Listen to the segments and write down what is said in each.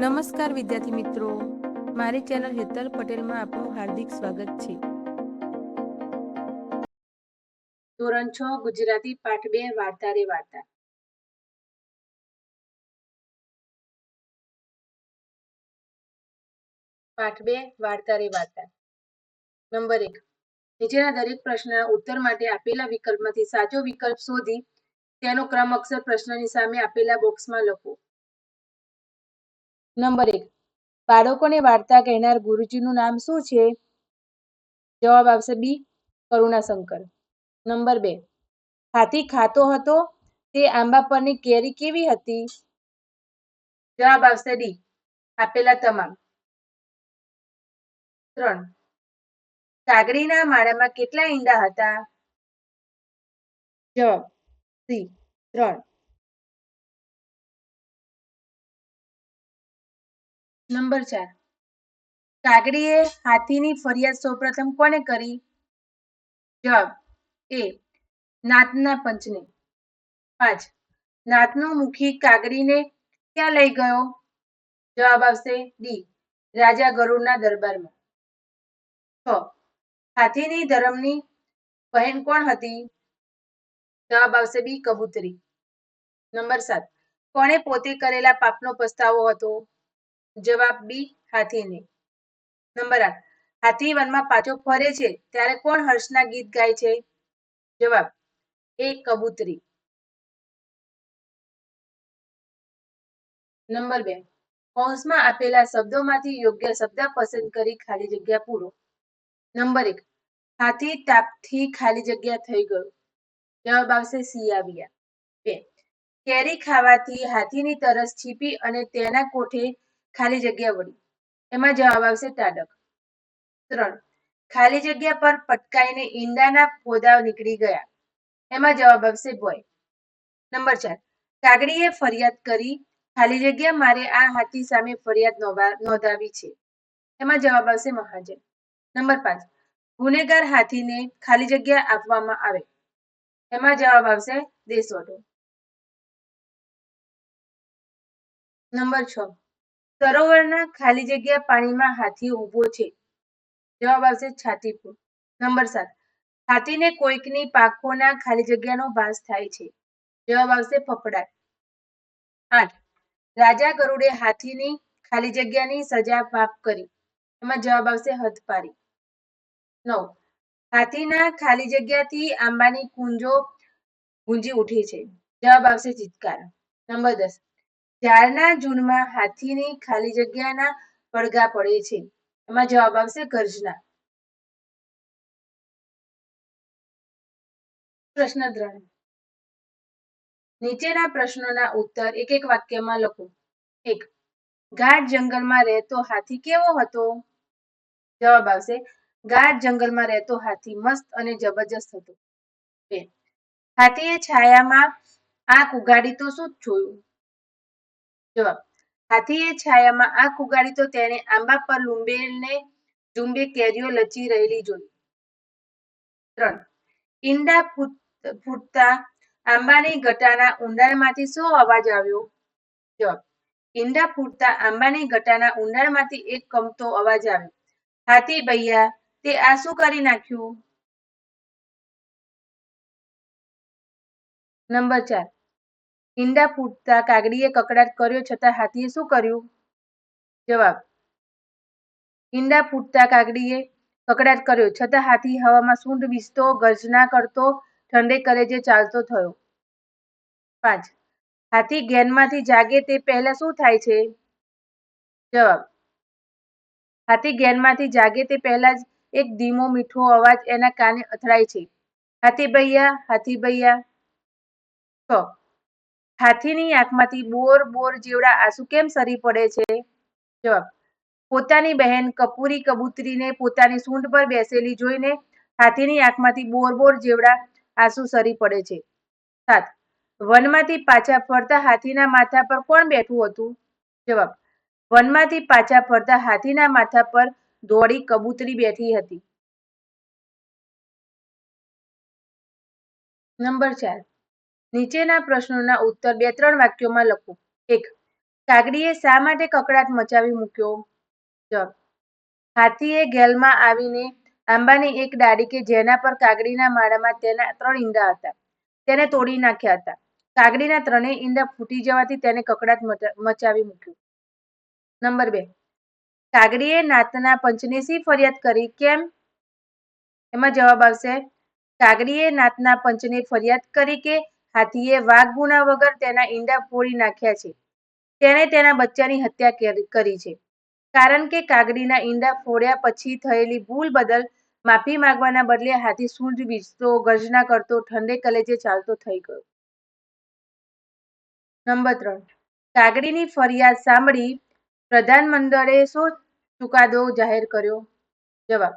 નમસ્કાર વિદ્યાર્થી મિત્રો. મારી ચેનલ હેતલ પટેલમાં આપનું હાર્દિક સ્વાગત છે. ધોરણ છ, ગુજરાતી પાઠ બે, વાર્તા રે વાર્તા. પાઠ બે, વાર્તા રે વાર્તા. નંબર એક. નીચેના દરેક પ્રશ્નના ઉત્તર માટે આપેલા વિકલ્પમાંથી સાચો વિકલ્પ શોધી તેનો ક્રમ અક્ષર પ્રશ્નની સામે આપેલા બોક્સમાં લખો. નંબર એક, બાળકોને વાર્તા કહેનાર ગુરુજીનું નામ શું છે? જવાબ આવશે બી, કરુણાશંકર. નંબર બે, હાથી ખાતો હતો, તે આંબા પરની કેરી કેવી હતી? જવાબ આવશે ડી, આપેલા તમામ. ત્રણ કાગડીના માળામાં કેટલા ઈંડા હતા? જવાબ સી, ત્રણ. નંબર ચાર. કાગડીએ હાથીની ફરિયાદ સૌપ્રથમ કોને કરી? જવાબ, એ, નાતના પંચને. પાંચ, નાતનો મુખી કાગડીને ક્યાં લઈ ગયો? જવાબ આવશે ડી, રાજા ગરુડના દરબારમાં. છ, હાથીની ધર્મની બહેન કોણ હતી? જવાબ આવશે બી, કબૂતરી. નંબર સાત, કોણે પોતે કરેલા પાપનો પસ્તાવો હતો? જવાબ બી હાથીને. નંબર આઠ, હાથી વનમાં પાછો ફરે છે, ત્યારે કોણ હર્ષના ગીત ગાય છે? જવાબ, એ કબૂતરી. નંબર બે, કૌંસમાં આપેલા શબ્દોમાંથી યોગ્ય શબ્દ પસંદ કરી ખાલી જગ્યા પૂરો. નંબર એક, હાથી તાપથી ખાલી જગ્યા થઈ ગયો. જવાબ આવશે સિયાવિયા બે, કેરી ખાવાથી હાથીની તરસ છીપી અને તેના કોઠે ખાલી જગ્યા વળી. એમાં જવાબ આવશે તાડક ત્રણ. ખાલી જગ્યા પર પટકાઈને ઈંડાના પોદા નીકળી ગયા. એમાં જવાબ આવશે બોય. નંબર ચાર. કાગડીએ ફરિયાદ કરી, ખાલી જગ્યા મારે આ હાથી સામે ફરિયાદ નોંધાવી છે. એમાં જવાબ આવશે મહાજન. નંબર પાંચ. ગુનેગાર હાથીને ખાલી જગ્યા આપવામાં આવે. એમાં જવાબ આવશે દેશોટો નંબર છ. સરોવરના ખાલી જગ્યા પાણીમાં હાથી ઊભો છે. જવાબ આવશે છાતીપુર. નંબર સાત. હાથીને કોઈકની પાંખોના ખાલી જગ્યાનો ભાસ થાય છે. જવાબ આવશે ફફડાટ. આઠ. રાજા ગરુડે હાથીની ખાલી જગ્યાની સજા માફ કરી. એમાં જવાબ આવશે હદપારી. નવ. હાથીના ખાલી જગ્યાથી આંબાની કુંજો ગુંજી ઉઠી છે. જવાબ આવશે ચિત્કાર. નંબર દસ. ઝાડના જૂનમાં હાથીની ખાલી જગ્યાના પડઘા પડે છે. એમાં જવાબ આવશે ગર્જના. પ્રશ્ન ત્રણ નીચેના પ્રશ્નોના ઉત્તર એક એક વાક્યમાં લખો. એક. ગાઢ જંગલમાં રહેતો હાથી કેવો હતો? જવાબ આવશે, ગાઢ જંગલમાં રહેતો હાથી મસ્ત અને જબરજસ્ત હતો. બે. હાથીએ છાયામાં આંખ ઉગાડી તો શું જોયું? જવાબ. હાથીએ છાયામાં આંખ ઉગાડી તો તેને આંબા પર લૂંબેલને ઝુંબે કેરીઓ લચી રહેલી જોઈ. ત્રણ. ઈંડા ફૂટતા આંબાની ગટાના ઊંડાણમાંથી શું અવાજ આવ્યો? જવાબ. ઈંડા ફૂટતા આંબાની ગટાના ઊંડાણમાંથી એક કમતો અવાજ આવ્યો. હાથી ભૈયા, તે આ શું કરી નાખ્યું? નંબર ચાર. ઈંડા ફૂટતા કાગડીએ કકડાટ કર્યો છતાં હાથીએ શું કર્યું? જવાબ, ઈંડા ફૂટતા કાગડીએ કકડાટ કર્યો છતાં હાથી હવામાં સૂંઢ વિસતો ગર્જના કરતો, ઠંડે કલેજે ચાલતો થયો. પાંચ, હાથી ગેનમાંથી જાગે તે પહેલા શું થાય છે? જવાબ, હાથી જ્ઞાનમાંથી જાગે તે પહેલા જ એક ધીમો, મીઠો અવાજ એના કાને અથડાય છે. હાથી ભૈયા હાથી ભૈયા, છ હાથીની આંખમાંથી બોર બોર જેવડા આંસુ કેમ સરી પડે છે? જવાબ, પોતાની બહેન કપૂરી કબૂતરીને પોતાની સૂંઢ પર બેસેલી જોઈને હાથીની આંખમાંથી બોર બોર જેવડા આંસુ સરી પડે છે. સાત, વનમાંથી પાછા ફરતા હાથીના માથા પર કોણ બેઠું હતું? જવાબ, વનમાંથી પાછા ફરતા હાથીના માથા પર ધોળી કબૂતરી બેઠી હતી. નંબર ચાર નીચેના પ્રશ્નોના ઉત્તર બે ત્રણ વાક્યોમાં લખો. એક કાગડીએ શા માટે કકડાટ મચાવી મૂક્યો? હાથીએ ગેલમાં આવીને આંબાની એક ડાળી કે જેના પર કાગડીના માળામાં તેના ત્રણ ઈંડા હતા. તેને તોડી નાખ્યા હતા. કાગડીના ત્રણેય ઈંડા ફૂટી જવાથી તેને કકડાટ મચાવી મૂક્યો. નંબર બે, કાગડીએ નાતના પંચને શી ફરિયાદ કરી? કેમ? એમાં જવાબ આવશે, કાગડીએ નાતના પંચને ફરિયાદ કરી કે હાથીએ વાઘ વગર તેના ઈંડા ફોડી નાખ્યા છે. તેણે તેના બચ્ચાની હત્યા કરી- છે. કારણ કે કાગડીના ઈંડા ફોડ્યા પછી થયેલી ભૂલ બદલ માફી માંગવાના બદલે હાથી સૂંઢ વીજતો, ગર્જના કરતો, ઠંડે કલેજે ચાલતો થઈ ગયો. નંબર ત્રણ. કાગડીની ફરિયાદ સાંભળી પ્રધાનમંડળે શું ચુકાદો જાહેર કર્યો? જવાબ.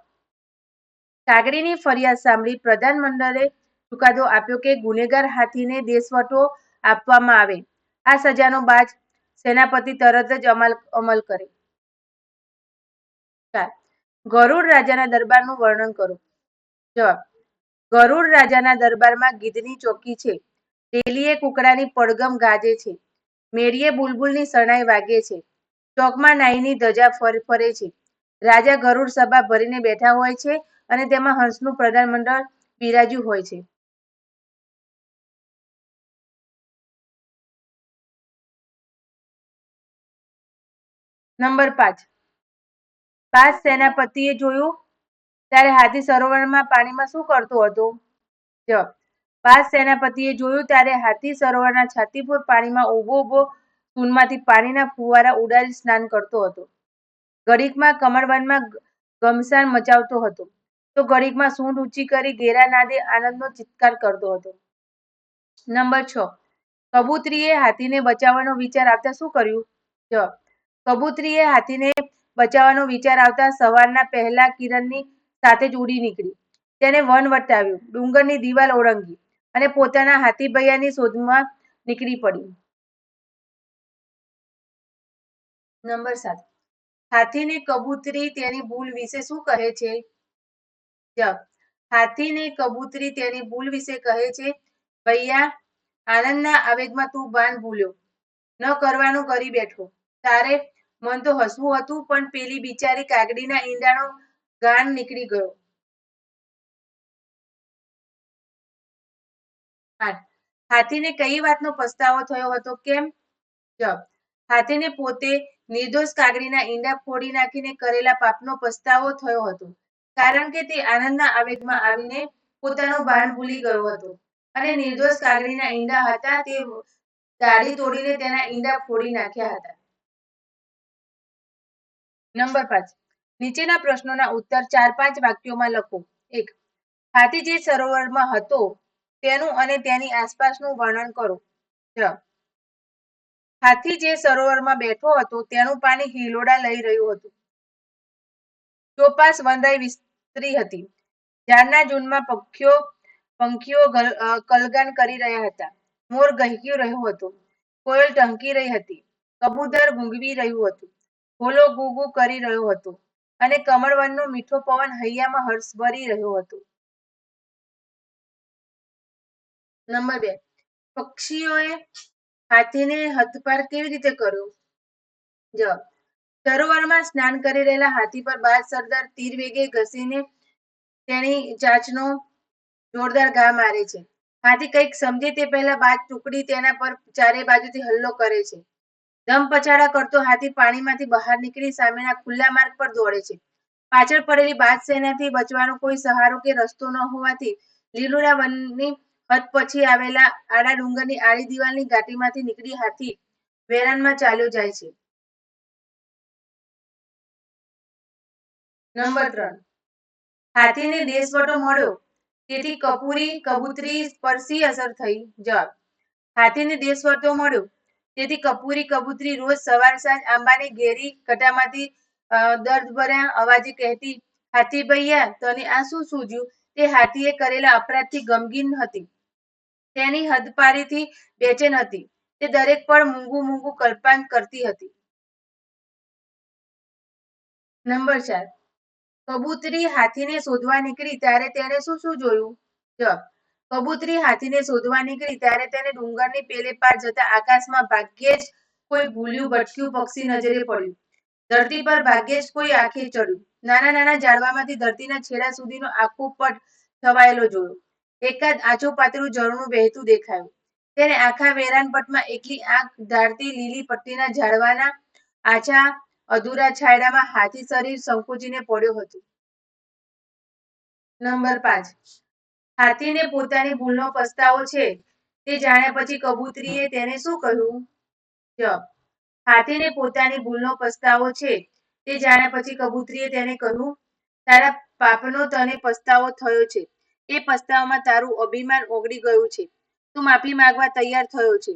કાગડીની ફરિયાદ સાંભળી પ્રધાનમંડળે ચુકાદો આપ્યો કે ગુનેગાર હાથીને દેશવટો આપવામાં આવે. આ સજાનો બાજ સેનાપતિ તરત જ અમલ અમલ કરે. ગરુડ રાજાના દરબારનું વર્ણન કરો. જવાબ, ગરુડ રાજાના દરબારમાં ગીધની ચોકી છે. રેલીએ કુકડાની પડગમ ગાજે છે. મેરીએ બુલબુલની શરણાઈ વાગે છે. ચોકમાં નાઈની ધજા ફરે છે. રાજા ગરુડ સભા ભરીને બેઠા હોય છે અને તેમાં હંસનું પ્રધાનમંડળ બિરાજ્યું હોય છે. નંબર પાંચ. પાંચ સેનાપતિએ જોયું, ત્યારે હાથી સરોવરમાં પાણીમાં શું કરતો હતો? જવાબ, પાંચ સેનાપતિએ જોયું, ત્યારે હાથી સરોવરના છાતીપુર પાણીમાં ઊભો ઊભો સૂનમાંથી પાણીના ફુવારા ઉડાડી સ્નાન કરતો હતો. ઘડીકમાં કમળવનમાં ગ- મચાવતો હતો. તો ઘડીકમાં સૂંઢ ઊંચી કરી ઘેરા નાદે આનંદનો ચિત્કાર કરતો હતો. નંબર છ, કબૂતરીએ હાથીને બચાવવાનો વિચાર આવતા શું કર્યું? જવાબ કબૂતરીએ હાથીને બચાવવાનો વિચાર આવતા સવારના પહેલા કિરણની સાથે જ ઉડી નીકળી. તેને વન વટાવ્યું ડુંગરની દિવાલ ઓળંગી અને પોતાના હાથી ભૈયાની શોધમાં નીકળી પડી. નંબર સાત. હાથીને કબૂતરી તેની ભૂલ વિશે શું કહે છે? જવાબ હાથીને કબૂતરી તેની ભૂલ વિશે કહે છે, ભૈયા, આનંદના આવેગમાં તું ભાન ભૂલ્યો. ન કરવાનું કરી બેઠો. તારે મન તો હસવું હતું, પણ પેલી બિચારી કાગડીના ઈંડાનો ગાન નીકળી ગયો. હાથીને કઈ વાતનો પસ્તાવો થયો હતો, કેમ? જવાબ, હાથીને પોતે નિર્દોષ કાગડીના ઈંડા ફોડી નાખીને કરેલા પાપનો પસ્તાવો થયો હતો, કારણ કે તે આનંદના આવેગમાં આવીને પોતાનું ભાન ભૂલી ગયો હતો. અને નિર્દોષ કાગડીના ઈંડા હતા, તે દાઢી તોડીને તેના ઈંડા ફોડી નાખ્યા હતા. નંબર પાંચ. નીચેના પ્રશ્નોના ઉત્તર ચાર પાંચ વાક્યોમાં લખો. એક, હાથી જે સરોવરમાં હતો, તેનું અને તેની આસપાસનું વર્ણન કરો. હાથી જે સરોવરમાં બેઠો હતો, તેનું પાણી હિલોડા લઈ રહ્યું હતું. ચોપાસ વનરાઈ વિસ્તરી હતી. ઝાડના જૂનમાં પક્ષીઓ પંખીઓ કલગાન કરી રહ્યા હતા. મોર ગહેક્યો રહ્યું હતું. કોયલ ટંકી રહી હતી. કબૂતર ગુંગવી રહ્યું હતું. હોલો ગુગુ કરી રહ્યો હતો અને કમળવનનો મીઠો પવન હૈયામાં હર્ષ ભરી રહ્યો હતો. નંબર બે, પક્ષીઓએ હાથીને હથપાર કેવી રીતે કર્યો? જવાબ, સરોવરમાં સ્નાન કરી રહેલા હાથી પર બાજ સરદાર તીર વેગે ઘસીને તેની ચાંચનો જોરદાર ઘા મારે છે. હાથી કંઈક સમજે તે પહેલા બાજ ટુકડી તેના પર ચારે બાજુથી હલ્લો કરે છે. ધમ પછાડા કરતો હાથી પાણીમાંથી બહાર નીકળી સામેના ખુલ્લા માર્ગ પર દોડે છે. પાછળ પડેલી બાદ સેનાથી બચવાનો કોઈ સહારો કે રસ્તો ન હોવાથી લીલુડા વનની હદ પછી આવેલા આડા ડુંગરની આડી દિવાલની ઘાટીમાંથી નીકળી હાથી વેરાનમાં ચાલ્યો જાય છે. નંબર ત્રણ. હાથીને દેશવટો મળ્યો. તેથી કપૂરી, કબૂતરી પર સી અસર થઈ. જવાબ. હાથીને દેશવટો મળ્યો. તેથી કપૂરી કબૂતરી રોજ સવાર સાંજ આંબાની ઘેરી કટામાંથી દર્દ ભર્યા અવાજે કહેતી, હાથી ભૈયા, તને આ શું સૂજ્યું તે હાથીએ કરેલા અપરાધથી ગમગીન હતી. તેની હદપારીથી બેચેન હતી. તે દરેક પળ મૂંગું મૂંગું કલ્પાંત કરતી હતી. નંબર ચાર. કબૂતરી હાથીને શોધવા નીકળી ત્યારે તેણે શું શું જોયું? જવાબ કબૂતરી હાથીને શોધવા નીકળી ત્યારે તેને ડુંગરની પેલે પાર જતા આકાશમાં ભાગ્યે જ કોઈ ભૂલ્યું, ભટક્યું પક્ષી નજરે પડ્યું. ધરતી પર ભાગ્યે જ કોઈ આંખે ચડ્યું. નાના નાના ઝાડવામાંથી ધરતીના છેડા સુધીનો આખો પટ થવાયેલો જોયો. એકાદ આછો પાતળું ઝરણું વહેતું દેખાયું. તેને આખા વેરાન પટમાં એકલી આંખ ધારતી લીલી પટ્ટીના ઝાડવાના આછા અધૂરા છાયડામાં હાથી શરીર સંકોચીને પડ્યો હતો. નંબર પાંચ. હાથીને પોતાની ભૂલનો પસ્તાવો છે તે જાણ્યા પછી કબૂતરીએ તેને શું કહ્યું? જવાબ, હાથીને પોતાની ભૂલનો પસ્તાવો છે તે જાણ્યા પછી કબૂતરીએ તેને કહ્યું, તારા પાપનો તને પસ્તાવો થયો છે. એ પસ્તાવામાં તારું અભિમાન ઓગળી ગયું છે. તું માફી માંગવા તૈયાર થયો છે.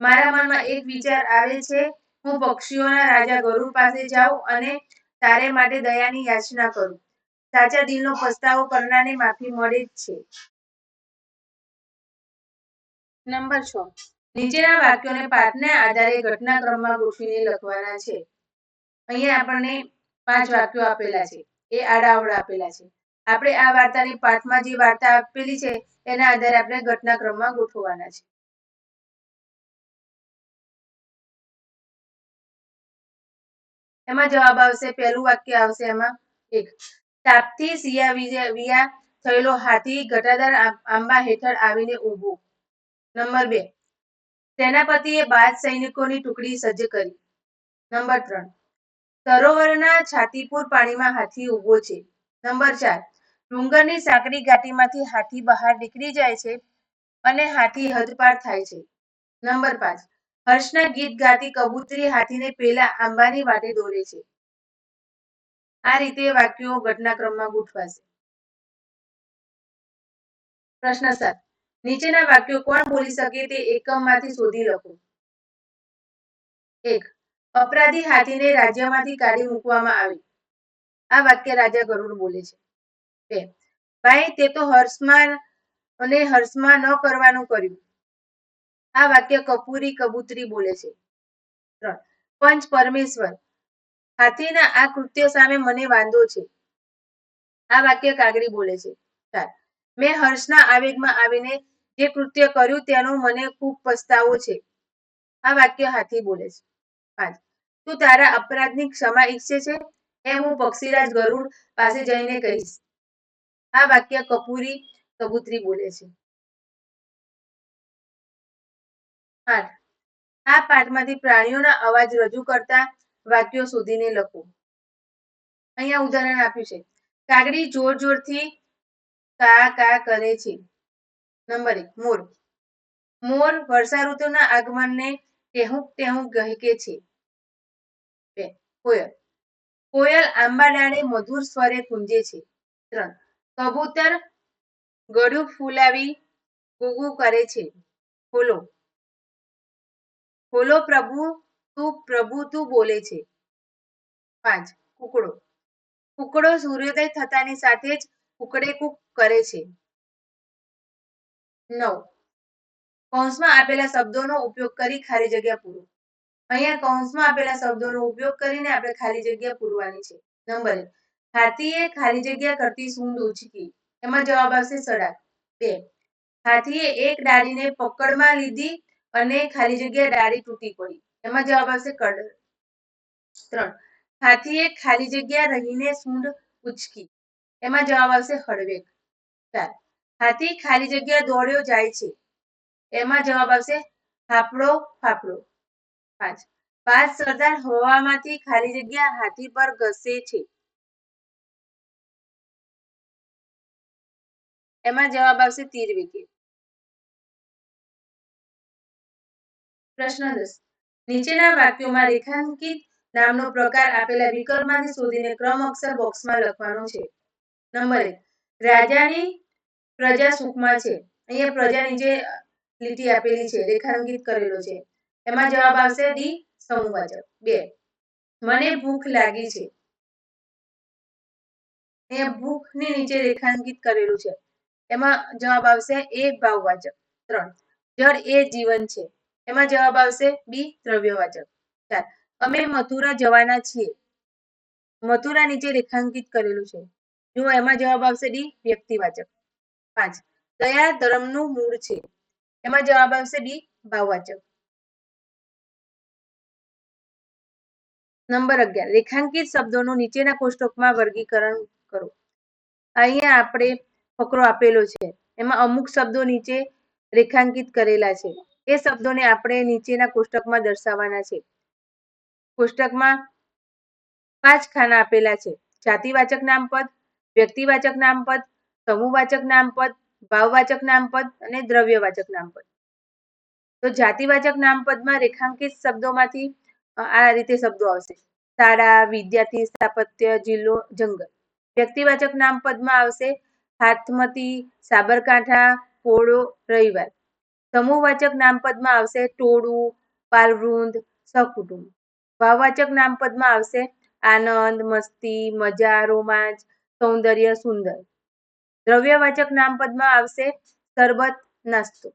મારા મનમાં એક વિચાર આવે છે. હું પક્ષીઓના રાજા ગરુડ પાસે જાઉં અને તારે માટે દયાની યાચના કરું. સાચા દિલનો પસ્તાવો કરનારને માફી મળે જ છે. નંબર છ. નીચેના વાક્યોને પાઠના આધારે ઘટનાક્રમમાં ગોઠવીને લખવાના છે. અહીંયા આપણને પાંચ વાક્યો આપેલા છે. એ આડાઅવળા આપેલા છે. આપણે આ વાર્તાની પાઠમાં જે વાર્તા આપેલી છે, એના આધારે આપણે ઘટનાક્રમમાં ગોઠવવાના છે. એમાં જવાબ આવશે, પહેલું વાક્ય આવશે એમાં એક. તાપથી સિયા વિયા થયેલો હાથી ઘટાદાર આંબા હેઠળ આવીને ઊભો. નંબર બે. સેનાપતિએ બાદ સૈનિકોની ટુકડી સજ્જ કરી. નંબર ત્રણ. સરોવરના છાતીપુર પાણીમાં હાથી ઊભો છે. નંબર ચાર. ડુંગરની સાંકડી ઘાટીમાંથી હાથી બહાર નીકળી જાય છે અને હાથી હદપાર થાય છે. નંબર પાંચ. હર્ષના ગીત ગાતી કબૂતરી હાથીને પેલા આંબાની વાટે દોરે છે. આ રીતે વાક્યો ઘટનાક્રમમાં ગોઠવાશે પ્રશ્ન સાત. નીચેના વાક્યો કોણ બોલી શકે તે એકમમાંથી શોધી લખો. એક. અપરાધી હાથીને રાજ્યમાંથી કાઢી મૂકવામાં આવે. આ વાક્ય રાજા ગરુડ બોલે છે. બે. ભાઈ, તે તો હર્ષમાં અને હર્ષમાં ન કરવાનું કર્યું. આ વાક્ય કપૂરી કબૂતરી બોલે છે. ત્રણ. પંચ પરમેશ્વર. હાથીના આ કૃત્ય સામે મને વાંધો છે. આ વાક્ય કાગરી બોલે છે. ચાર મેં હર્ષના આવેગમાં આવીને જે કૃત્ય કર્યું તેનો મને ખૂબ પસ્તાવો છે. આ વાક્ય હાથી બોલે છે. પાંચ. તું તારા અપરાધની ક્ષમા ઈચ્છે છે? એમ હું પક્ષીરાજ ગરુડ પાસે જઈને કહીશ. આ વાક્ય કપૂરી કબૂતરી બોલે છે. આઠ. આ પાઠમાંથી પ્રાણીઓના અવાજ રજૂ કરતા વાક્યો શોધીને લખો. અહીંયા ઉદાહરણ આપ્યું છે. કાગડી જોર જોરથી કા કા કરે છે. નંબર એક, મોર. મોર વર્ષા ઋતુના આગમનને ટેહુંક ટેહુંક ગહેકે છે. બે, કોયલ. કોયલ આંબા ડાળે મધુર સ્વરે કુંજે છે. ત્રણ, કબૂતર ગળું ફૂલાવી ગુગુ કરે છે. ખોલો. ખોલો પ્રભુ તું પ્રભુ તું બોલે છે. પાંચ, કુકડો. કુકડો સૂર્યોદય થતાની સાથે જ કુકડે કુક કરે છે. નવ, કૌંસમાં આપેલા શબ્દોનો ઉપયોગ કરી ખાલી જગ્યા પૂરો. અહીંયા કૌંસમાં આપેલા શબ્દોનો ઉપયોગ કરીને આપણે ખાલી જગ્યા પૂરવાની છે. નંબર એક, હાથીએ ખાલી જગ્યા કરતી સૂંઢ ઉચકી. એમાં જવાબ આવશે સડાક બે, હાથીએ એક ડાળીને પકડમાં લીધી અને ખાલી જગ્યા ડાળી તૂટી પડી. એમાં જવાબ આવશે કડ. ત્રણ. હાથીએ ખાલી જગ્યા રહીને સૂંઢ ઉચકી. એમાં જવાબ આવશે હળવેક. ચાર. હાથી ખાલી જગ્યા દોડ્યો જાય છે. એમાં જવાબ આવશે ફાફડો ફાફડો. પાંચ. પાંચ સરદાર હવામાંથી ખાલી જગ્યા હાથી પર ઘસે છે. એમાં જવાબ આવશે તીર વિકેટ પ્રશ્ન દસ. નીચેના વાક્યોમાં રેખાંકિત નામનો પ્રકાર આપેલા વિકલ્પમાંથી શોધીને ક્રમ અક્ષર બોક્સમાં લખવાનો છે. નંબર એક, રાજાની પ્રજા સુખમાં છે. અહીંયા પ્રજાની જે લીટી આપેલી છે, રેખાંકિત કરેલો છે. એમાં જવાબ આવશે ડી સમૂહવાચક બે, મને ભૂખ લાગી છે. અહીંયા ભૂખની નીચે રેખાંકિત કરેલું છે. એમાં જવાબ આવશે એ ભાવવાચક. ત્રણ, જળ એ જીવન છે. એમાં જવાબ આવશે બી દ્રવ્યવાચક. ચાલ, અમે મથુરા જવાના છીએ. મથુરા નીચે રેખાંકિત કરેલું છે. જુઓ, એમાં જવાબ આવશે ડી વ્યક્તિવાચક. પાંચ, કયા ધર્મનું મૂળ છે? એમાં જવાબ આવશે બી ભાવવાચક. નંબર અગિયાર, રેખાંકિત શબ્દોનું નીચેના કોષ્ટકમાં વર્ગીકરણ કરો. અહીંયા આપણે ફકરો આપેલો છે. એમાં અમુક શબ્દો નીચે રેખાંકિત કરેલા છે. એ શબ્દોને આપણે નીચેના કોષ્ટકમાં દર્શાવવાના છે. કોષ્ટકમાં પાંચ ખાના આપેલા છે. જાતિવાચક નામપદ, વ્યક્તિવાચક નામપદ, સમૂહવાચક નામપદ, ભાવવાચક નામપદ અને દ્રવ્યવાચક નામપદ. તો જાતિવાચક નામપદમાં રેખાંકિત શબ્દોમાંથી આ રીતે શબ્દો આવશે. શાળા, વિદ્યાર્થી, સ્થાપત્ય, જિલ્લો, જંગલ. વ્યક્તિવાચક નામપદમાં આવશે હાથમતી, સાબરકાંઠા, પોળો, રવિવાર. સમૂહવાચક નામપદમાં આવશે ટોળું, પાલવૃંદ સહકુટુંબ ભાવવાચક નામપદમાં આવશે આનંદ, મસ્તી, મજા, રોમાંચ, સૌંદર્ય, સુંદર. દ્રવ્યવાચક નામપદમાં આવશે શરબત, નાસ્તો.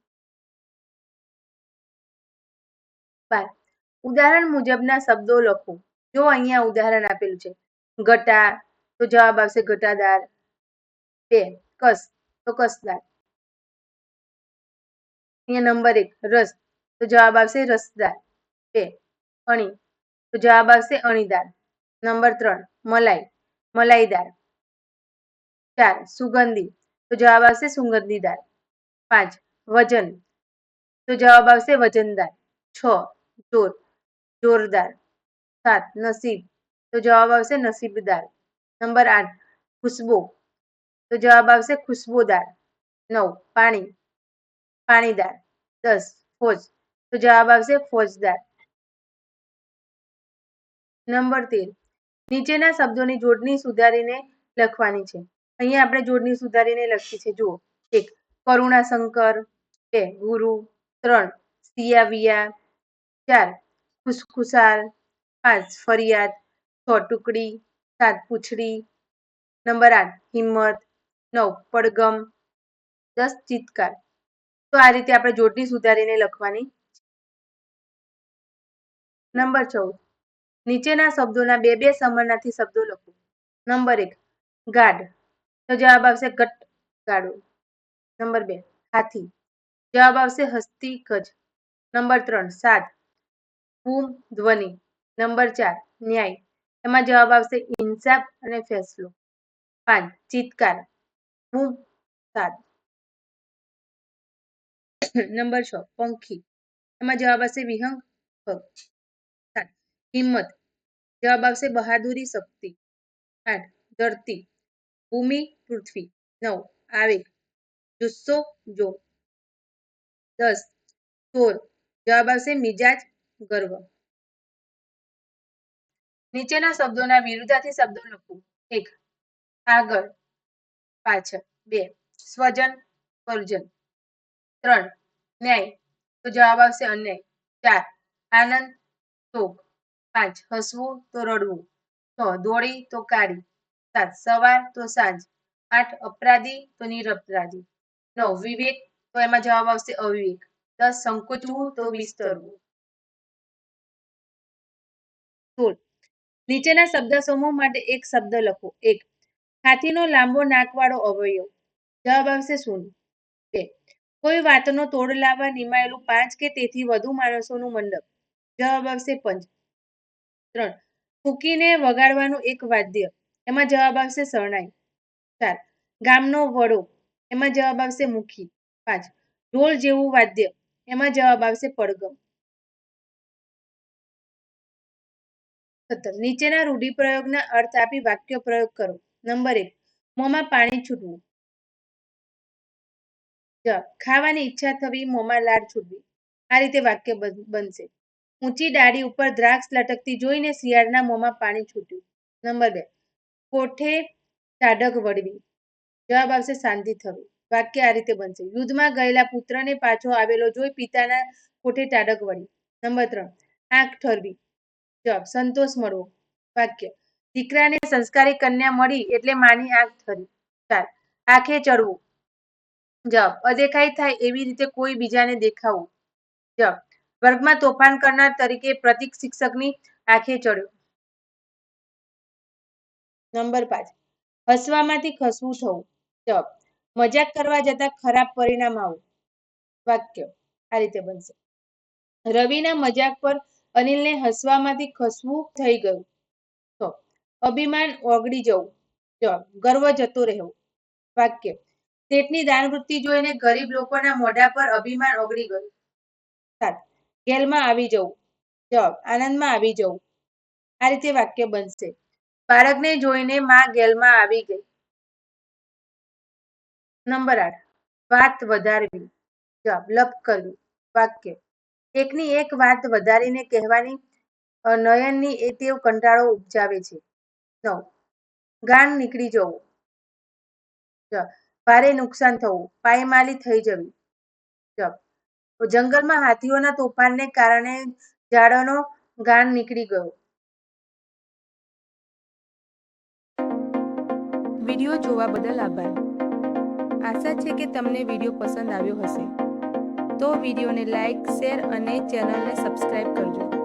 બાર. ઉદાહરણ મુજબના શબ્દો લખો. જો અહીંયા ઉદાહરણ આપેલું છે ગટા તો જવાબ આવશે ઘટાદાર. બે. કસ, તો કસદાર. અહીંયા નંબર એક રસ તો જવાબ આવશે રસદાર. બે, અણી. તો જવાબ આવશે અણીદાર. નંબર ત્રણ, મલાઈ. મલાઈદાર. ચાર, સુગંધી. તો જવાબ આવશે સુગંધીદાર. પાંચ, વજન. તો જવાબ આવશે વજનદાર. છ, જોર. જોરદાર. સાત, નસીબ. તો જવાબ આવશે નસીબદાર. નંબર આઠ, ખુશ્બુ. તો જવાબ આવશે ખુશ્બોદાર. નવ, પાણી. પાણીદાર. દસ, ફોજ. તો જવાબ આવશે ફોજદાર. નંબર તેર. નીચેના શબ્દોની જોડણી સુધારીને લખવાની છે. અહીંયા આપણે જોડણી સુધારીને લખી છે. જુઓ. એક, કરુણાશંકર. બે, ગુરુ. ત્રણ સિયાવિયા ચાર, ખુશખુશાલ. પાંચ, ફરિયાદ. છ, ટુકડી. સાત, પૂંછડી. નંબર આઠ, હિંમત. નવ, પડગમ. દસ, ચિત્કાર. તો આ રીતે આપણે જોડણી સુધારીને લખવાની. નંબર ચૌદ નીચેના શબ્દોના બે બે સમાનાર્થી શબ્દો લખો. નંબર એક, ગાઢ, તો જવાબ આવશે ગટ ગાડો નંબર બે, હાથી, જવાબ આવશે હસ્તી ગજ. નંબર ત્રણ સાત ભૂમ, ધ્વનિ. નંબર ચાર, ન્યાય, એમાં જવાબ આવશે ઇન્સાફ અને ફેસલો. પાંચ, ચિત્કાર બૂમ સાત નંબર છ, પંખી. એમાં જવાબ આવશે વિહંગ પગ સાત, હિંમત. જવાબ આવશે બહાદુરી શક્તિ. આઠ, ધરતી. ભૂમિ, પૃથ્વી. નવ, આવેગ. જુસ્સો, જો. દસ ચોર જવાબ આવશે મિજાજ, ગર્વ. નીચેના શબ્દોના વિરુદ્ધાર્થી શબ્દો લખો. એક, આગળ. પાછળ. બે, સ્વજન પરજન ત્રણ. ન્યાય. તો જવાબ આવશે અન્યાય. ચાર. આનંદ. તો પાંચ. હસવું તો રડવું. છ. દોડી તો કાળી સાત. સવાર તો સાંજ. આઠ. અપરાધી તો નિરપરાધી. નવ. વિવેક તો એમાં જવાબ આવશે અવિવેક. દસ. સંકોચવું તો વિસ્તરવું. સોળ. નીચેના શબ્દ સમૂહ માટે એક શબ્દ લખો. એક. હાથીનો લાંબો નાકવાળો અવયવ. જવાબ આવશે શૂન્ય. કોઈ વાતનો તોડ લાવવા નિમાયેલું પાંચ કે તેથી વધુ માણસોનું મંડપ? જવાબ આવશે પંચ. ત્રણ. ફૂકીને વગાડવાનું એક વાદ્ય. એમાં જવાબ આવશે શરણાઈ. ચાર. ગામનો વડો. એમાં જવાબ આવશે મુખી. પાંચ. ઢોલ જેવું વાદ્ય. એમાં જવાબ આવશે પડગમ સત્તર. નીચેના રૂઢિપ્રયોગના અર્થ આપી વાક્ય પ્રયોગ કરો. નંબર એક. મોંમાં પાણી છૂટવું. ખાવાની ઈચ્છા થવી, મોંમાં લાળ છૂટવી. આ રીતે વાક્ય બનશે. ઊંચી ડાળી ઉપર દ્રાક્ષ લટકતી જોઈને શિયાળના મોંમાં પાણી છૂટ્યું. નંબર બે. કોઠે ટાઢક વળવી. જવાબ આવશે શાંતિ થવી. વાક્ય આ રીતે બનશે. યુદ્ધમાં ગયેલા પુત્રને પાછો આવેલો જોઈ પિતાના કોઠે ટાઢક વળી. નંબર ત્રણ. આંખ ઠરવી. જવાબ, સંતોષ મળવો. વાક્ય, દીકરાને સંસ્કારી કન્યા મળી એટલે માની આંખ ઠરી. ચાર. આંખે ચડવું. જવાબ અદેખાઈ થાય એવી રીતે કોઈ બીજાને દેખાવું. જવાબ વર્ગમાં તોફાન કરનાર તરીકે પ્રતિક શિક્ષકની આંખે ચડ્યો. નંબર પાંચ. હસવામાંથી ખસવું થવું જવાબ મજાક કરવા જતા ખરાબ પરિણામ આવું. વાક્ય આ રીતે બનશે. રવિના મજાક પર અનિલને હસવામાંથી ખસવું થઈ ગયું. તો, અભિમાન ઓગળી જવું. જવાબ ગર્વ જતો રહેવું. વાક્ય શેઠની દાનવૃત્તિ જોઈને ગરીબ લોકોના મોઢા પર અભિમાન ઓગળી ગયું. ગેલમાં આવી જવું. જવાબ, આનંદમાં આવી જવું. આ રીતે વાક્ય બનશે. બાળકને જોઈને માં ગેલમાં આવી ગઈ. નંબર આઠ, વાત વધારવી. જવાબ, લપ કરવી. વાક્ય, એકની એક વાત વધારીને કહેવાની. નયનની એ તેવ કંટાળો ઉપજાવે છે. નવ ગાન નીકળી જવું. જવાબ ભારે નુકસાન થવું, પાયમાલી થઈ જવી. જંગલમાં હાથીઓના તોફાનને કારણે ઝાડનો ગાન નીકળી ગયો. વીડિયો જોવા બદલ આભાર. આશા છે કે તમને વીડિયો પસંદ આવ્યો હશે. તો વિડીયોને લાઈક, શેર અને ચેનલને સબસ્ક્રાઈબ કરજો.